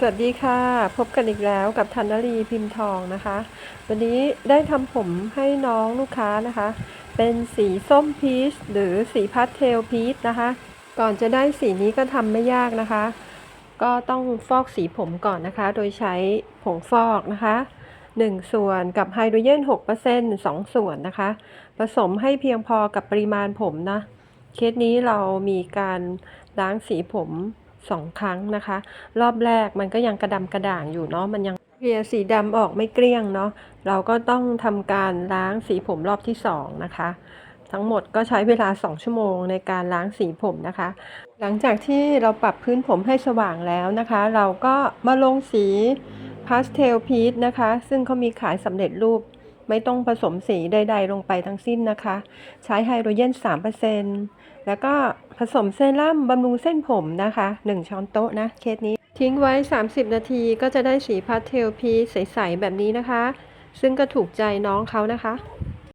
สวัสดีค่ะ พบกันอีกแล้วกับธันนรีพิมพ์ทองนะคะ วันนี้ได้ทำผมให้น้องลูกค้านะคะ เป็นสีส้มพีชหรือสีพาสเทลพีชนะคะ ก่อนจะได้สีนี้ก็ทำไม่ยากนะคะ ก็ต้องฟอกสีผมก่อนนะคะ โดยใช้ผงฟอกนะคะ 1 ส่วนกับไฮโดรเจน6% 2 ส่วนนะคะ ผสมให้เพียงพอกับปริมาณผมนะ เคสนี้เรามีการล้างสีผม สองครั้งนะคะ รอบแรกมันก็ยังกระดำกระด่างอยู่เนาะมันยังเคลียสีดำออกไม่เกลี้ยงเนาะเราก็ต้องทำการล้างสีผมรอบที่สองนะคะทั้งหมดก็ใช้เวลา 2 ชั่วโมงในการล้างสีผมนะคะ หลังจากที่เราปรับพื้นผมให้สว่างแล้วนะคะ เราก็มาลงสีพาสเทลพีชนะคะ ซึ่งเขามีขายสำเร็จรูป ไม่ต้องผสมสีใด ๆ ลงไปทั้งสิ้นนะคะ ใช้ไฮโดรเจน3%แล้วก็ผสมเซรั่มบำรุงเส้นผมนะคะ 1 ช้อนโต๊ะนะเคสนี้ ทิ้งไว้ 30 นาทีก็จะได้สีพาสเทลพีใส ๆ แบบนี้นะคะ ซึ่งก็ถูกใจน้องเขานะคะ